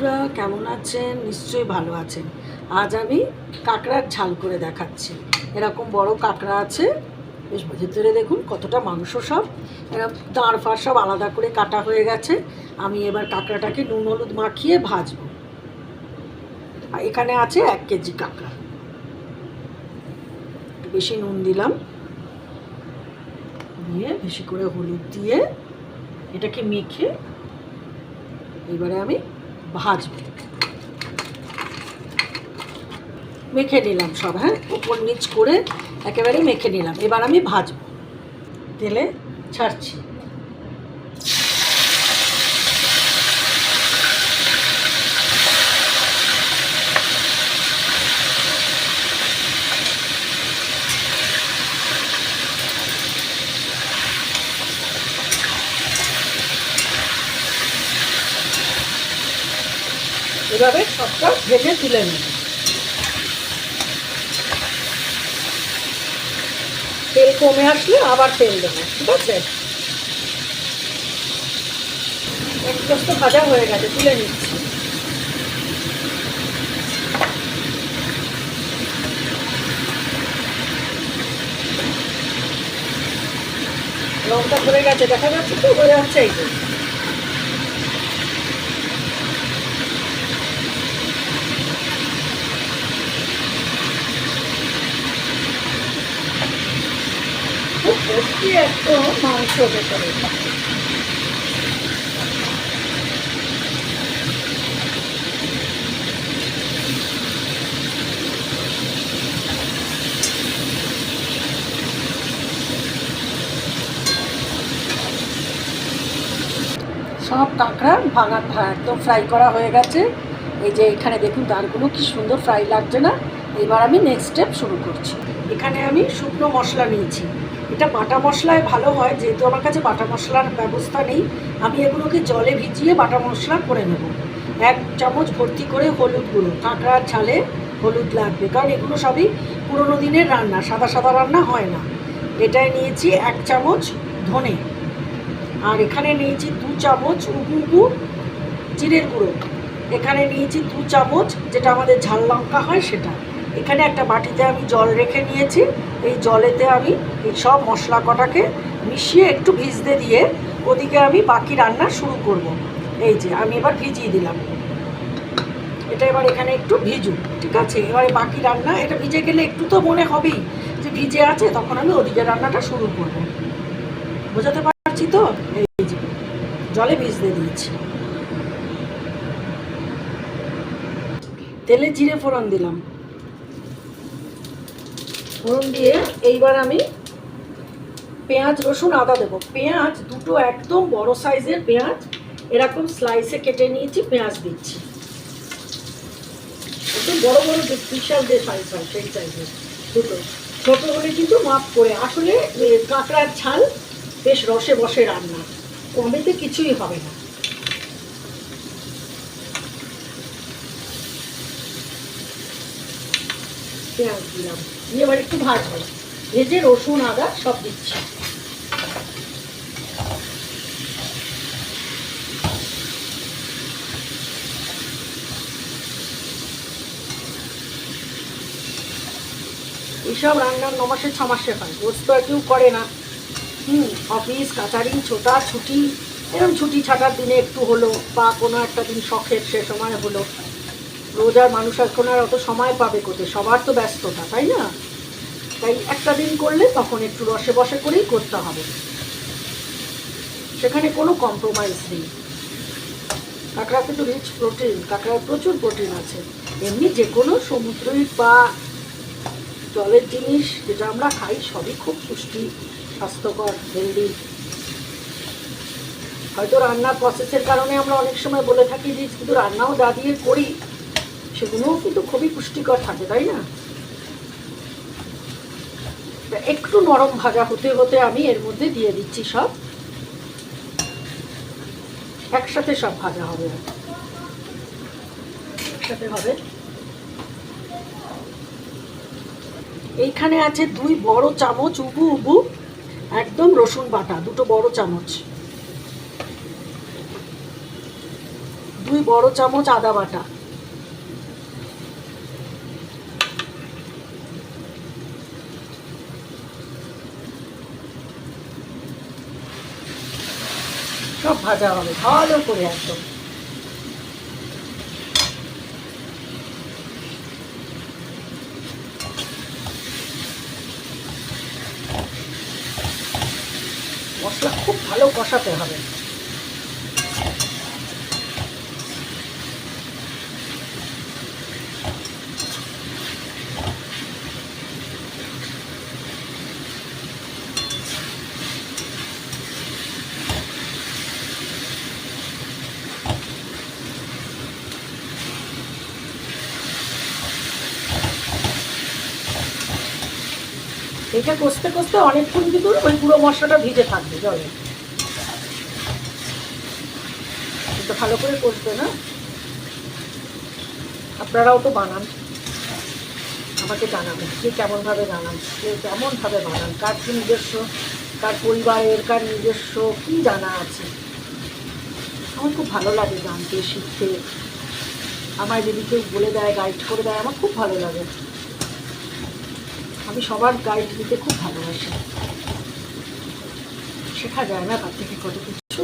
বন্ধুরা, কেমন আছেন? নিশ্চয়ই ভালো আছেন। আজ আমি কাঁকড়ার ঝাল করে দেখাচ্ছি। এরকম বড় কাঁকড়া আছে, বেশ ভেতরে দেখুন কতটা মাংস সব। দাঁড় ফাড় সব আলাদা করে কাটা হয়ে গেছে। আমি এবার কাঁকড়াটাকে নুন হলুদ মাখিয়ে ভাজবো। আর এখানে আছে এক কেজি কাঁকড়া। বেশি নুন দিলাম। দিয়ে বেশি করে হলুদ দিয়ে এটাকে মেখে এবারে আমি ভাজবো। মেখে নিলাম সব হ্যাঁ? উপর নিচ করে একেবারে মেখে নিলাম। এবার আমি ভাজবো। তেলে ছাড়ছি। এভাবে সবটা ভেজে তুলে নেব। তেল কমে আসলে আবার তেল দেবো, ঠিক আছে? একটু তো ভাজা হয়ে গেছে, তুলে নিচ্ছি। লঙ্কা ধরে গেছে, দেখা যাচ্ছে তো, হয়ে যাচ্ছে এই মাংস ভেতরে সব কাঁকড়া ভাঙা একদম ফ্রাই করা হয়ে গেছে। এই যে এখানে দেখুন দাঁড়গুলো কি সুন্দর ফ্রাই লাগছে না। এবার আমি নেক্সট স্টেপ শুরু করছি। এখানে আমি শুকনো মশলা নিয়েছি। এটা বাটা মশলায় ভালো হয়, যেহেতু আমার কাছে বাটা মশলার ব্যবস্থা নেই, আমি এগুলোকে জলে ভিজিয়ে বাটা মশলা করে নেব। এক চামচ ভর্তি করে হলুদ গুঁড়ো কাঁকড়ার ঝালে হলুদ লাগবে, কারণ এগুলো সবই পুরোনো দিনের রান্না, সাদা সাদা রান্না হয় না। এটায় নিয়েছি এক চামচ ধনে, আর এখানে নিয়েছি দু চামচ উবু উবু জিরের গুঁড়ো। এখানে নিয়েছি দু চামচ যেটা আমাদের ঝাল লঙ্কা হয় সেটা। এখানে একটা বাটিতে আমি জল রেখে নিয়েছি। এই জলেতে আমি এই সব মশলা কটাকে মিশিয়ে একটু ভিজতে দিয়ে ওদিকে আমি বাকি রান্না শুরু করব। এই যে, আমি এবার ভিজিয়ে দিলাম। এটা এবার এখানে একটু ভিজু ঠিক আছে? এবারে বাকি রান্না, এটা ভিজে গেলে একটু তো মনে হবেই যে ভিজে আছে, তখন আমি ওদিকে রান্নাটা শুরু করব। বোঝাতে পারছি তো? এই যে, জলে ভিজতে দিয়েছি। তেলে জিরে ফোড়ন দিলাম। ফোড়ন দিয়ে এইবার আমি পেঁয়াজ, রসুন, আদা দেবো। পেঁয়াজ দুটো একদম বড় সাইজের পেঁয়াজ। এরকম স্লাইসে কেটে নিয়েছি, পেঁয়াজ দিচ্ছি। একদম বড় বড় যে বিশাল যে সাইজ হয়, সেই সাইজের দুটো। ছোট হলে কিন্তু মাপ করে। আসলে কাঁকড়ার ছাল বেশ রসে বসে রান্না। কমেতে কিছুই হবে না। পেঁয়াজ দিলাম। দিয়ে এবার একটু ভাজবো ভেজে রসুন, আদা সব দিচ্ছি। এইসব রান্নার নমাসে ছ মাসে হয় রোজ তো কেউ করে না। হুম, অফিস কাচারি ছোটা, ছুটি এরকম ছুটি ছাটার দিনে একটু হলো, বা কোনো একটা দিন শখের সে সময় হলো। রোজার মানুষ এখন আর অত সময় পাবে কোথায়? সবার তো ব্যস্ততা, তাই না? তাই একটা দিন করলে তখন একটু রসে বসে করেই করতে হবে। সেখানে কোনো কম্প্রোমাইজ নেই। কাঁকড়া কিন্তু রিচ প্রোটিন কাঁকড়ায় প্রচুর প্রোটিন আছে। এমনি যে কোনো সমুদ্রিক বা জলের জিনিস যেটা আমরা খাই, সবই খুব পুষ্টি, স্বাস্থ্যকর হেলদি হয়তো রান্নার প্রসেসের কারণে আমরা অনেক সময় বলে থাকি যে, কিন্তু রান্নাও যা দিয়ে করি সেগুলোও কিন্তু খুবই পুষ্টিকর থাকে, তাই না? একটু নরম ভাজা হতে হতে আমি এর মধ্যে দিয়ে দিচ্ছি সব। একসাথে সব ভাজা হবে। একসাথে হবে। এইখানে আছে দুই বড় চামচ উবু উবু, একদম রসুন বাটা, দুটো বড় চামচ। দুই বড় চামচ আদা বাটা। ভাজা হবে ভালো করে একদম। মশলা খুব ভালো কষাতে হবে। এটা কষতে কষতে অনেকক্ষণ কিন্তু ওই পুরো মশলাটা ভিজে থাকবে, জলে। কিন্তু ভালো করে কষবে, না? আপনারাও তো বানান। আমাকে জানাবেন কে কেমনভাবে বানান কে কেমনভাবে বানান, কার কি নিজস্ব, কার পরিবারের, কার নিজস্ব, কি জানা আছে? আমার খুব ভালো লাগে জানতে, শিখতে। আমার যদি কেউ বলে দেয় গাইড করে দেয়, আমার খুব ভালো লাগে। আমি সবার গাইড দিতে খুব ভালোবাসি। শেখা যায় না তার থেকে কত কিছু।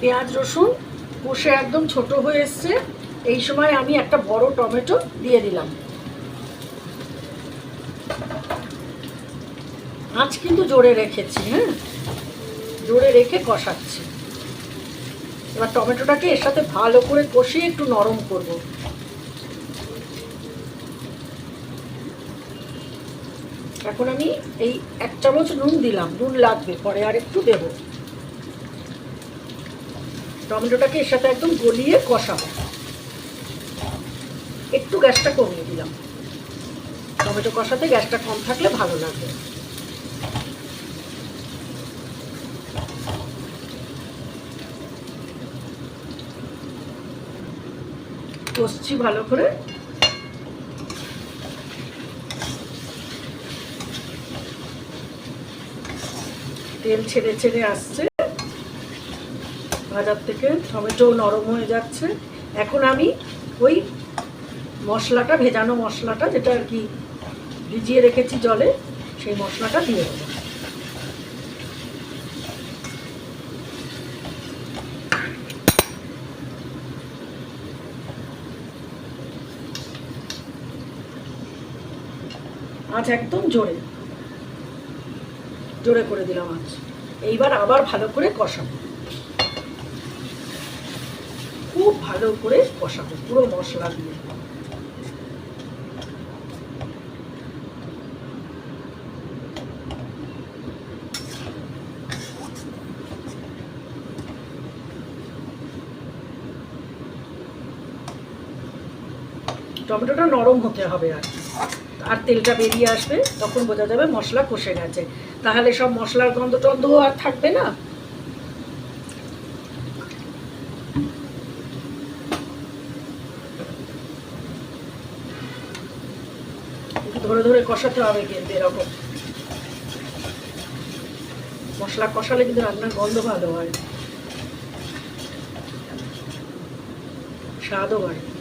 পেঁয়াজ, রসুন কষে একদম ছোট হয়ে এসছে। এই সময় আমি একটা বড় টমেটো দিয়ে দিলাম। আঁচ কিন্তু জোরে রেখেছি হ্যাঁ? জোরে রেখে কষাচ্ছি। এবার টমেটোটাকে এর সাথে ভালো করে কষিয়ে একটু নরম করব। এখন আমি এই এক চামচ নুন দিলাম, নুন লাগবে, পরে আর একটু দেব। টমেটোটাকে এর সাথে একদম গলিয়ে কষাবো। একটু গ্যাসটা কমিয়ে দিলাম। টমেটো কষাতে গ্যাসটা কম থাকলে ভালো লাগবে। কষছি ভালো করে। তেল ছেড়ে ছেড়ে আসছে। বাজার থেকে টমেটো নরম হয়ে যাচ্ছে। এখন আমি ওই মশলাটা, ভেজানো মশলাটা, যেটা আর কি ভিজিয়ে রেখেছি জলে, সেই মশলাটা দিয়ে দেবো। আঁচ একদম জোরে। জোরে করে দিলাম আঁচ এইবার আবার ভালো করে কষাবো। খুব ভালো করে কষাবো, পুরো মশলা দিয়ে। টমেটোটা নরম হতে হবে আর কি। আর তেলটা বেরিয়ে আসবে, তখন বোঝা যাবে মশলা কষে গেছে। তাহলে সব মশলার গন্ধ টন্ধ আর থাকবে না? ধরে ধরে কষাতে হবে কিন্তু এরকম। মশলা কষালে কিন্তু রান্নার গন্ধ ভালো হয়। স্বাদও বাড়ে।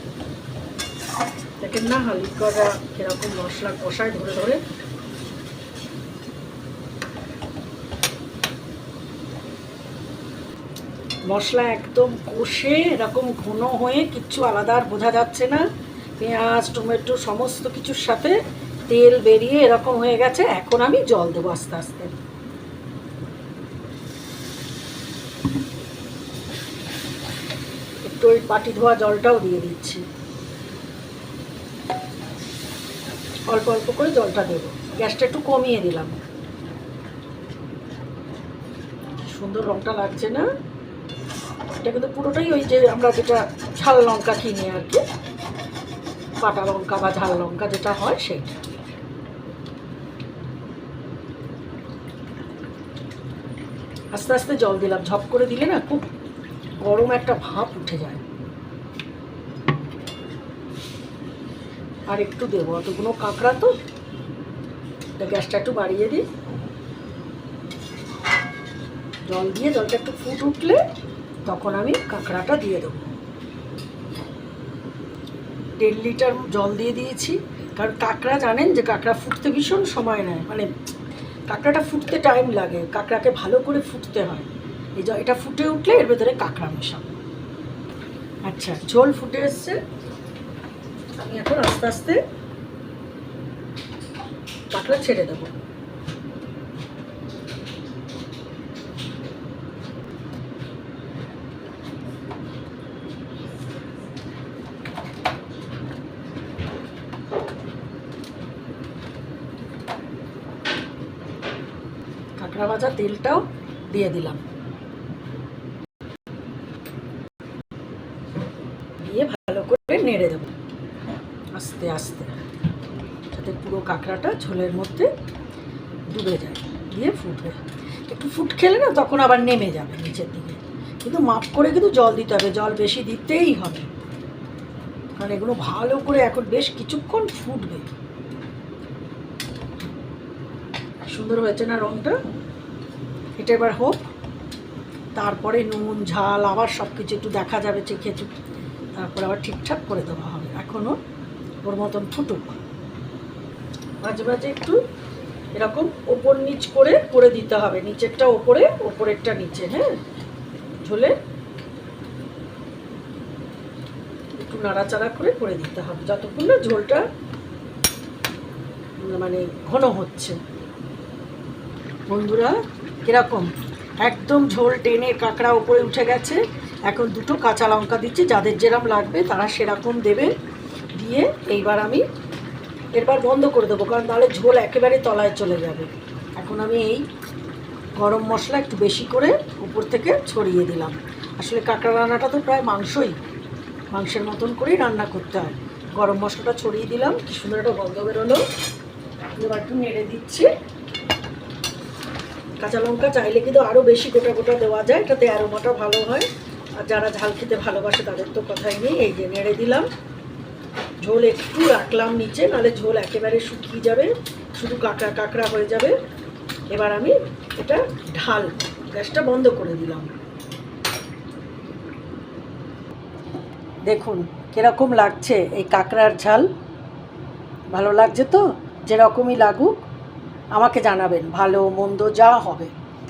দেখেন না হালকাটা কীরকম মশলা কষায় ধরে ধরে। মশলা একদম কষে, এরকম ঘন হয়ে কিচ্ছু আলাদা আর বোঝা যাচ্ছে না। পেঁয়াজ, টমেটো, সমস্ত কিছুর সাথে তেল বেরিয়ে এরকম হয়ে গেছে। এখন আমি জল দেবো আস্তে আস্তে। একটু ওই পাটি ধোয়া জলটাও দিয়ে দিচ্ছি। অল্প অল্প করে জলটা দেবো। গ্যাসটা একটু কমিয়ে দিলাম। সুন্দর রংটা লাগছে না? এটা কিন্তু পুরোটাই ওই যে আমরা যেটা ঝাল লঙ্কা কিনি আর কি। পাটা লঙ্কা বা ঝাল লঙ্কা যেটা হয় সেটা। আস্তে আস্তে জল দিলাম। ঝপ করে দিলে না খুব গরম একটা ভাপ উঠে যায়। আর একটু দেবো অতগুলো কাঁকড়া তো? গ্যাসটা একটু বাড়িয়ে দিই। জল দিয়ে জলটা একটু ফুট উঠলে তখন আমি কাঁকড়াটা দিয়ে দেবো। দেড় লিটার জল দিয়ে দিয়েছি। কারণ কাঁকড়া জানেন যে কাঁকড়া ফুটতে ভীষণ সময় নেয়। মানে কাঁকড়াটা ফুটতে টাইম লাগে, কাঁকড়াকে ভালো করে ফুটতে হয়। এই এটা ফুটে উঠলে এর ভেতরে কাঁকড়া মেশাবো। আচ্ছা ঝোল ফুটে এসছে। আমি এখন আস্তে আস্তে কাঁকড়া ছেড়ে দেবো। কাঁকড়া ভাজা তেলটাও দিয়ে দিলাম দিয়ে ভালো করে নেড়ে দেবো আস্তে আস্তে যাতে পুরো কাঁকড়াটা ঝোলের মধ্যে ডুবে যায়, দিয়ে ফুটবে। একটু ফুট খেলে না তখন আবার নেমে যাবে নিচের দিকে। কিন্তু মাপ করে কিন্তু জল দিতে হবে, জল বেশি দিতেই হবে। কারণ এগুলো ভালো করে এখন বেশ কিছুক্ষণ ফুটবে। সুন্দর হয়েছে না রঙটা এটা এবার হোক। তারপরে নুন, ঝাল, আবার সব কিছু একটু দেখা যাবে, চেখে তারপরে আবার ঠিকঠাক করে দেওয়া হবে। এখনও ওর মতন ফুটুক। মাঝে মাঝে একটু এরকম ওপর নিচ করে করে দিতে হবে। নিচেরটা ওপরে, ওপরেরটা নিচে হ্যাঁ? ঝোলে একটু নাড়াচাড়া করে করে দিতে হবে। যতক্ষণ না ঝোলটা মানে ঘন হচ্ছে। বন্ধুরা, কীরকম? একদম ঝোল টেনে কাঁকড়া ওপরে উঠে গেছে। এখন দুটো কাঁচা লঙ্কা দিচ্ছি, যাদের যেরম লাগবে তারা সেরকম দেবে। দিয়ে এইবার আমি এরবার বন্ধ করে দেবো, কারণ তাহলে ঝোল একেবারে তলায় চলে যাবে। এখন আমি এই গরম মশলা একটু বেশি করে উপর থেকে ছড়িয়ে দিলাম। আসলে কাঁকড়া রান্নাটা তো প্রায় মাংসই, মাংসের মতন করেই রান্না করতে হয়। গরম মশলাটা ছড়িয়ে দিলাম, কি সুন্দর একটা গন্ধ বেরোলো। এবার একটু নেড়ে দিচ্ছি। কাঁচা লঙ্কা চাইলে কিন্তু আরও বেশি গোটা গোটা দেওয়া যায়, এটাতে অ্যারোমাটা ভালো হয়। আর যারা ঝাল খেতে ভালোবাসে তাদের তো কথাই নেই, এই যে নেড়ে দিলাম। ঝোল একটু রাখলাম নিচে, নাহলে ঝোল একেবারে শুকিয়ে যাবে, শুধু কাঁকড়া কাঁকড়া হয়ে যাবে। এবার আমি এটা ঢাল, গ্যাসটা বন্ধ করে দিলাম। দেখুন, কীরকম লাগছে এই কাঁকড়ার ঝাল। ভালো লাগছে তো? যেরকমই লাগুক, আমাকে জানাবেন, ভালো মন্দ যা হবে।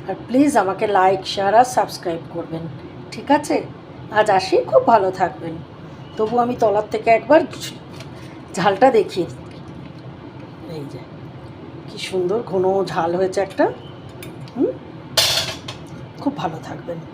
আর প্লিজ আমাকে লাইক, শেয়ার আর সাবস্ক্রাইব করবেন। ঠিক আছে? আজ আসি, খুব ভালো থাকবেন। তবু আমি তলার থেকে একবার ঝালটা দেখিয়ে এই যে, কি সুন্দর ঘন ঝাল হয়েছে একটা। হুম? খুব ভালো থাকবেন।